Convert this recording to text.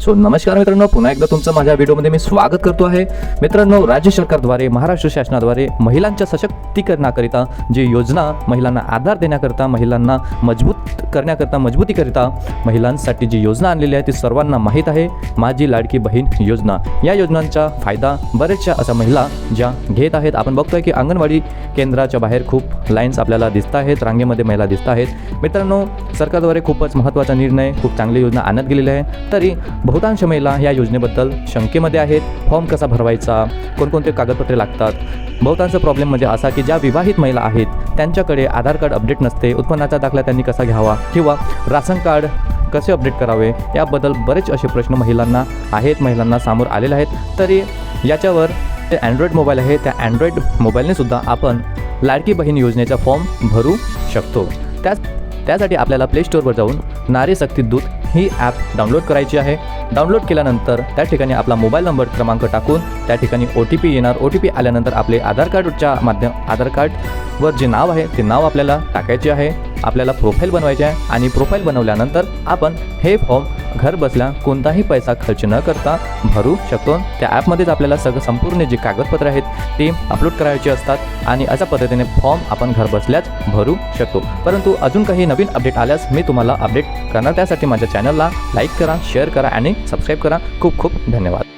So नमस्कार मित्रांनो पुन्हा एकदा तुमचं माझ्या व्हिडिओमध्ये मी स्वागत करतो आहे. मित्रांनो राज्य सरकारद्वारे महाराष्ट्र शासनाद्वारे महिलांच्या सशक्तीकरणाकरिता जी योजना महिलांना आधार देण्याकरिता महिलांना मजबूत करण्याकरिता मजबूतीकरिता महिलांसाठी जी योजना आणलेली आहे ती सर्वांना माहीत आहे. माझी लाडकी बहीण योजना. या योजनांचा फायदा बऱ्याचशा अशा महिला ज्या घेत आहेत. आपण बघतोय की अंगणवाडी केंद्राच्या बाहेर खूप लाईन्स आपल्याला दिसत आहेत. रांगेमध्ये महिला दिसत आहेत. मित्रांनो सरकारद्वारे खूपच महत्त्वाचा निर्णय खूप चांगली योजना आणत गेलेली आहे. तरी बहुतांश महिला या योजनेबद्दल शंकेमध्ये आहेत. फॉर्म कसा भरवायचा? कोणकोणते कागदपत्रे लागतात? बहुतांश प्रॉब्लेम म्हणजे असा की ज्या विवाहित महिला आहेत त्यांच्याकडे आधार कार्ड अपडेट नसते उत्पन्नाचा दाखला त्यांनी कसा घ्यावा किंवा राशन कार्ड कसे अपडेट करावे याबद्दल बरेच असे प्रश्न महिलांना आहेत महिलांना सामोर आलेले आहेत. तरी याच्यावर ते अँड्रॉईड मोबाईल आहे त्या अँड्रॉईड मोबाईलने सुद्धा आपण लाडकी बहीण योजनेचा फॉर्म भरू शकतो. त्याच त्यासाठी आपल्याला प्ले स्टोअरवर जाऊन नारी शक्ती दूत ही ॲप डाउनलोड करायची आहे. डाउनलोड केल्यानंतर त्या ठिकाणी आपला मोबाईल नंबर क्रमांक टाकून त्या ठिकाणी ओ टी पी येणार. ओ टी पी आल्यानंतर आपले आधार कार्डच्या माध्यम आधार कार्डवर जे नाव आहे ते नाव आपल्याला टाकायचे आहे. आपल्याला प्रोफाईल बनवायचे आहे आणि प्रोफाईल बनवल्यानंतर आपण हे फॉर्म घर बसल्या कोणताही पैसा खर्च न करता भरू शकतो. त्या ॲपमध्येच आपल्याला सगळं संपूर्ण जे कागदपत्र आहेत ती अपलोड करायचे असतात आणि अशा पद्धतीने फॉर्म आपण घर बसल्याच भरू शकतो. परंतु अजून काही नवीन अपडेट आल्यास मी तुम्हाला अपडेट करणार. त्यासाठी माझ्या चॅनलला लाईक करा शेअर करा आणि सबस्क्राईब करा. खूप खूप धन्यवाद.